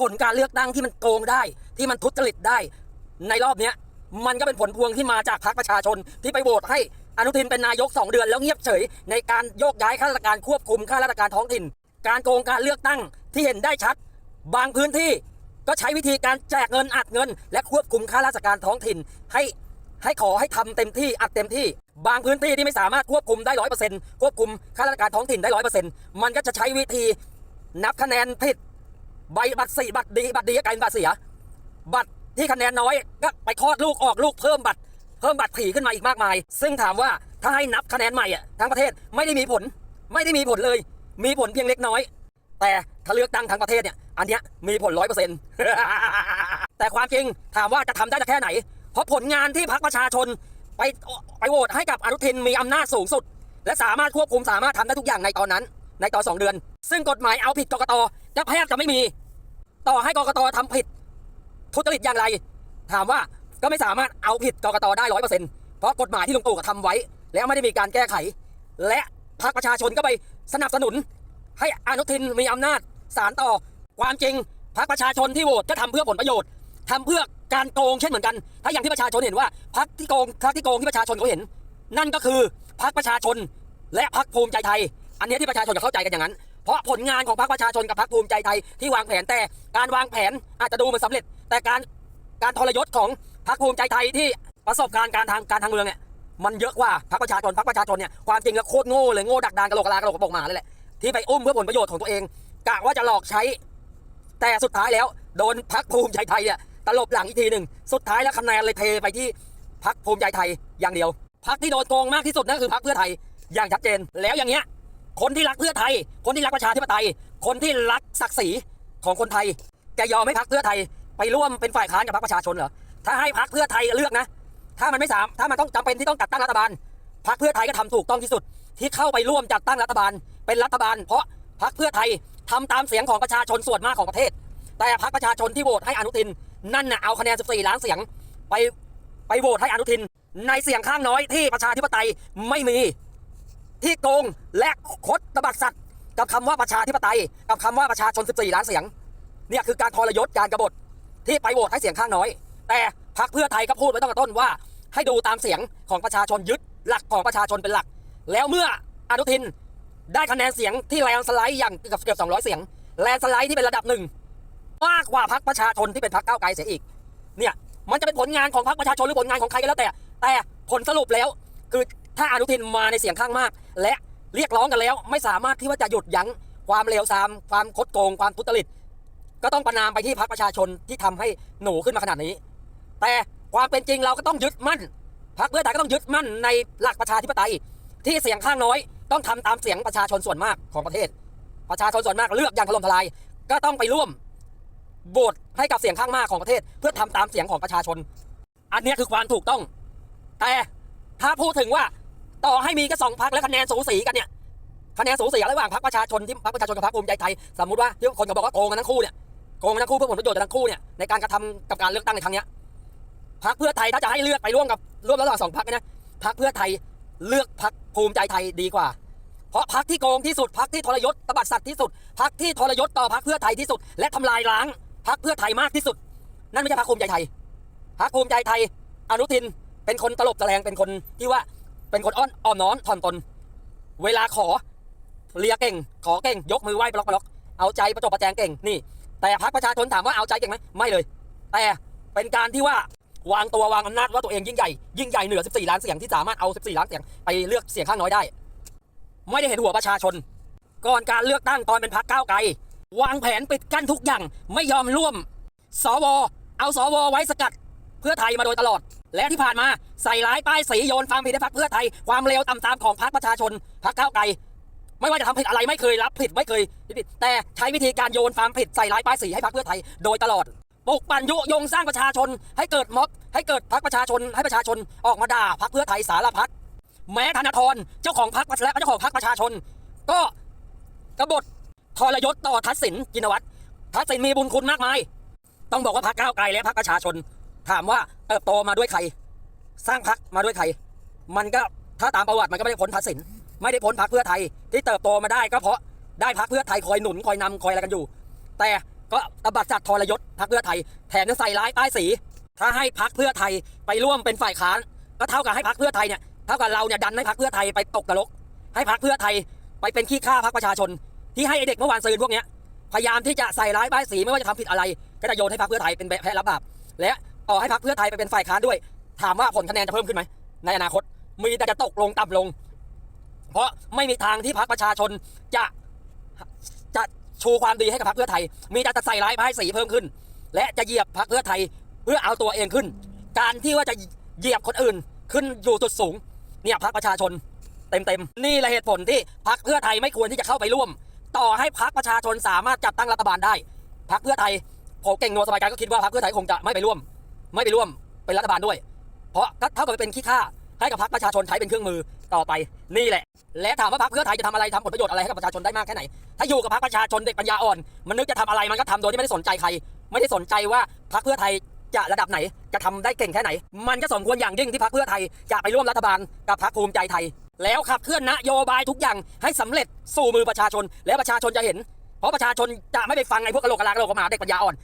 ผลการเลือกตั้งที่มันโกงได้ ที่มันทุจริตได้ ในรอบเนี้ยมันก็เป็นผลพวงที่มาจากพรรคประชาชนที่ไปโหวตให้อนุทินเป็นนายก 2 เดือนแล้วเงียบเฉย ในการโยกย้ายข้าราชการควบคุมข้าราชการท้องถิ่น การโกงการเลือกตั้งที่เห็นได้ชัด บางพื้นที่ก็ใช้วิธีการแจกเงินอัดเงิน และควบคุมข้าราชการท้องถิ่น ให้ให้ขอให้ทำเต็มที่อัดเต็มที่ บางพื้นที่ที่ไม่สามารถควบคุมได้ร้อยเปอร์เซ็นต์ควบคุมข้าราชการท้องถิ่นได้ร้อยเปอร์เซ็นต์มันก็จะใช้วิธีนับคะแนนผิด ใบบัตรสี่บัตรดีบัตรดีก็กลายเป็นบัตรเสีย บัตรที่คะแนนน้อยก็ไปคลอดลูกออกลูกเพิ่มบัตร เพิ่มบัตรผีขึ้นมาอีกมากมาย ซึ่งถามว่าถ้าให้นับคะแนนใหม่อะทั้งประเทศไม่ได้มีผล ไม่ได้มีผลเลย มีผลเพียงเล็กน้อย แต่ถ้าเลือกตั้งทั้งประเทศเนี่ยอันเนี้ยมีผลร้อยเปอร์เซ็นต์แต่ความจริงถามว่าจะทำได้แค่ไหน เพราะผลงานที่พรรคประชาชนไปไปโหวตให้กับอนุทินมีอำนาจสูงสุด และสามารถควบคุมสามารถทำได้ทุกอย่างในตอนนั้น ในตอนสองเดือน ซึ่งกฎหมายเอาผิดกกตจะแทบจะไม่มี ต่อให้กรกตทำผิด ทุจริตอย่างไร ถามว่าก็ไม่สามารถเอาผิดกรกตได้ร้อยเปอร์เซ็นต์เพราะกฎหมายที่ลุงตู่ทำไว้ แล้วไม่ได้มีการแก้ไข และพรรคประชาชนก็ไปสนับสนุน ให้อนุทินมีอำนาจสารต่อความจริงพรรคประชาชนที่โหวตก็ทำเพื่อผลประโยชน์ทำเพื่อการโกงเช่นเหมือนกัน ถ้าอย่างที่ประชาชนเห็นว่าพรรคที่โกงพรรคที่โกงที่ประชาชนเขาเห็น นั่นก็คือพรรคประชาชนและพรรคภูมิใจไทย อันนี้ที่ประชาชนจะเข้าใจกันอย่างนั้น เพราะผลงานของพรรคประชาชนกับพรรคภูมิใจไทยที่วางแผนแต่การวางแผนอาจจะดูเหมันสำเร็จ แต่การการทรยศของพรรคภูมิใจไทยที่ประสบการณ์การทางการทางเมืองเนี่ยมันเยอะกว่าพรรคประชาชนพรรคประชาชนเนี่ยความจริงแล้วโคตรโง่เลยโง่ดักดานกระโหลกกะลากระโหลกกระบอกหมาเลยแหละที่ไปอุ้มเพื่อผลประโยชน์ของตัวเองกะว่าจะหลอกใช้ แต่สุดท้ายแล้วโดนพักภูมิใจไทยเนี่ยตลบหลังอีกทีหนึ่งสุดท้ายแล้วคะแนนเลยเทไปที่พักภูมิใจไทยอย่างเดียวพักที่โดนโกงมากที่สุดนั่นคือพักเพื่อไทยอย่างชัดเจนแล้วอย่างเงี้ย คนที่รักเพื่อไทย คนที่รักประชาธิปไตย คนที่รักศักดิ์ศรีของคนไทยแกยอมให้พักเพื่อไทยไปร่วมเป็นฝ่ายค้านกับพรรคประชาชนเหรอถ้าให้พักเพื่อไทยเลือกนะ ถ้ามันไม่สามถ้ามันต้องจำเป็นที่ต้องจัดตั้งรัฐบาลพรรคเพื่อไทยก็ทำถูกต้องที่สุด ที่เข้าไปร่วมจัดตั้งรัฐบาลเป็นรัฐบาล เพราะพรรคเพื่อไทยทำตามเสียงของประชาชนส่วนมากของประเทศ แต่พรรคประชาชนที่โหวตให้อนุทิน นั่นน่ะเอาคะแนน 14 ล้านเสียงไปไปโหวตให้อนุทิน ในเสียงข้างน้อยที่ประชาธิปไตยไม่มี ที่โกงและคดตบัดสัตว์กับคำว่าประชาธิปไตย กับคำว่าประชาชน 14 ล้านเสียง เนี่ยคือการทรยศการกบฏที่ไปโหวตให้เสียงข้างน้อย แต่พรรคเพื่อไทยก็พูดไว้ตั้งแต่ต้นว่า ให้ดูตามเสียงของประชาชนยึดหลักของประชาชนเป็นหลัก แล้วเมื่ออนุทินได้คะแนนเสียงที่แลนสไลด์อย่างเกือบเกือบ200 เสียงแลนสไลด์ที่เป็นระดับหนึ่งมากกว่าพรรคประชาชนที่เป็นพรรคก้าวไกลเสียอีก เนี่ยมันจะเป็นผลงานของพรรคประชาชนหรือผลงานของใครก็แล้วแต่ แต่ผลสรุปแล้วคือ ถ้าอนุทินมาในเสียงข้างมาก และเรียกร้องกันแล้ว ไม่สามารถที่ว่าจะหยุดยั้งความเลวทราม ความคดโกง ความทุจริต ก็ต้องประนามไปที่พรรคประชาชนที่ทำให้หนูขึ้นมาขนาดนี้ แต่ความเป็นจริงเราก็ต้องยึดมั่นพรรคเพื่อไทยก็ต้องยึดมั่นในหลักประชาธิปไตย ที่เสียงข้างน้อย ต้องทำตามเสียงประชาชนส่วนมากของประเทศ ประชาชนส่วนมากเลือกอย่างถล่มทลาย ก็ต้องไปร่วมโหวตให้กับเสียงข้างมากของประเทศ เพื่อทำตามเสียงของประชาชน อันนี้คือความถูกต้อง แต่ถ้าพูดถึงว่า ต่อให้มีแค่สองพักและคะแนนสูสีกันเนี่ยคะแนนสูสีระหว่างพรรคประชาชนที่พรรคประชาชนกับพรรคภูมิใจไทยสมมติว่าที่คนก็บอกว่าโกงกันทั้งคู่เนี่ยโกงกันทั้งคู่เพื่อผลประโยชน์ทั้งคู่เนี่ยในการกระทำกับการเลือกตั้งในครั้งเนี้ยพรรคเพื่อไทยถ้าจะให้เลือกไปร่วมกับร่วมระหว่างสองพรรคนะพรรคเพื่อไทยเลือกพรรคภูมิใจไทยดีกว่า เพราะพรรคที่โกงที่สุดพรรคที่ทรยศตบัดสัตว์ที่สุดพรรคที่ทรยศต่อพรรคเพื่อไทยที่สุด และทำลายล้างพรรคเพื่อไทยมากที่สุด นั่นไม่ใช่พรรคภูมิใจไทยพรรคภูมิใจไทย อนุทินเป็นคนตลบตะแลงเป็นคนที่ว่า เป็นคนอ้อนอ่อนน้อมถ่อมตน เวลาขอเลียเก่ง ขอเก่ง ยกมือไหว้ปลอกปลอกเอาใจประจบประแจงเก่งนี่ แต่พรรคประชาชนถามว่าเอาใจเก่งไหมไม่เลย แต่เป็นการที่ว่าวางตัววางอำนาจว่าตัวเองยิ่งใหญ่ยิ่งใหญ่เหนือ 14 ล้านเสียงที่สามารถเอา 14 ล้านเสียงไปเลือกเสียงข้างน้อยได้ ไม่ได้เห็นหัวประชาชน ก่อนการเลือกตั้งตอนเป็นพรรคก้าวไกล วางแผนปิดกั้นทุกอย่างไม่ยอมร่วมสวเอาสวไว้สกัด เพื่อไทยมาโดยตลอด และที่ผ่านมาใส่ร้ายป้ายสีโยนความผิดให้พรรคเพื่อไทย ความเลวต่ำตามของพรรคประชาชนพรรคก้าวไกล ไม่ว่าจะทำผิดอะไรไม่เคยรับผิดไม่เคยผิดแต่ใช้วิธีการโยนความผิดใส่ร้ายป้ายสีให้พรรคเพื่อไทยโดยตลอดปลุกปั่นยุยงสร้างประชาชน ให้เกิดม็อบให้เกิดพรรคประชาชน ให้ประชาชนออกมาด่าพรรคเพื่อไทยสารพัดแม้ธนาธรเจ้าของพรรคและเจ้าของพรรคประชาชน ก็กบฏทรยศต่อทักษิณจินวัตรทักษิณมีบุญคุณมากมาย ต้องบอกว่าพรรคก้าวไกลและพรรคประชาชน ถามว่าเติบโตมาด้วยใคร สร้างพรรคมาด้วยใคร มันก็ถ้าตามประวัติมันก็ไม่ได้พ้นทักษิณไม่ได้พ้นพรรคเพื่อไทย ที่เติบโตมาได้ก็เพราะได้พรรคเพื่อไทยคอยหนุนคอยนำคอยอะไรกันอยู่ แต่ก็ตบัดสัตว์ทรยศพักเพื่อไทย แถมยังใส่ร้ายป้ายสี ถ้าให้พักเพื่อไทยไปร่วมเป็นฝ่ายค้าน ก็เท่ากับให้พักเพื่อไทยเนี่ยเท่ากับเราเนี่ยดันให้พักเพื่อไทยไปตกนรกให้พักเพื่อไทยไปเป็นขี้ข้าพักประชาชน ที่ให้เด็กเมื่อวานซืนพวกเนี้ยพยายามที่จะใส่ร้ายป้ายสีไม่ว่าจะทำผิดอะไร ก็จะโยนให้พักเพื่อไทยเป็นแพ้รับบาปและ ต่อให้พักเพื่อไทยไปเป็นฝ่ายค้านด้วย ถามว่าผลคะแนนจะเพิ่มขึ้นไหมในอนาคต มีแต่จะตกลงต่ำลง เพราะไม่มีทางที่พักประชาชนจะจะชูความดีให้กับพรรคเพื่อไทย มีแต่จะใส่ร้ายป้ายสีเพิ่มขึ้น และจะเหยียบพรรคเพื่อไทยเพื่อเอาตัวเองขึ้น การที่ว่าจะเหยียบคนอื่นขึ้นอยู่จุดสูง เนี่ยพรรคประชาชนเต็มๆนี่แหละเหตุผลที่พรรคเพื่อไทยไม่ควรที่จะเข้าไปร่วม ต่อให้พรรคประชาชนสามารถจัดตั้งรัฐบาลได้พรรคเพื่อไทยผมเก่งนัวสบายใจก็คิดว่าพรรคเพื่อไทยคงจะไม่ไปร่วม ไม่ไปร่วมเป็นรัฐบาลด้วย เพราะเท่ากับเป็นขี้ข้าให้กับพรรคประชาชนใช้เป็นเครื่องมือต่อไปนี่แหละ และถามว่าพรรคเพื่อไทยจะทำอะไรทำผลประโยชน์อะไรให้กับประชาชนได้มากแค่ไหน ถ้าอยู่กับพรรคประชาชนเด็กปัญญาอ่อน มันนึกจะทำอะไรมันก็ทำโดยที่ไม่ได้สนใจใคร ไม่ได้สนใจว่าพรรคเพื่อไทยจะระดับไหนจะทำได้เก่งแค่ไหน มันก็สมควรอย่างยิ่งที่พรรคเพื่อไทยจะไปร่วมรัฐบาลกับพรรคภูมิใจไทย แล้วขับเคลื่อนนโยบายทุกอย่างให้สำเร็จสู่มือประชาชน แล้วประชาชนจะเห็น เพราะประชาชนจะไม่ไปฟังไอ้พวกกะโหลกกะลากะโหลกกะหมาเด็กปัญญาอ่อน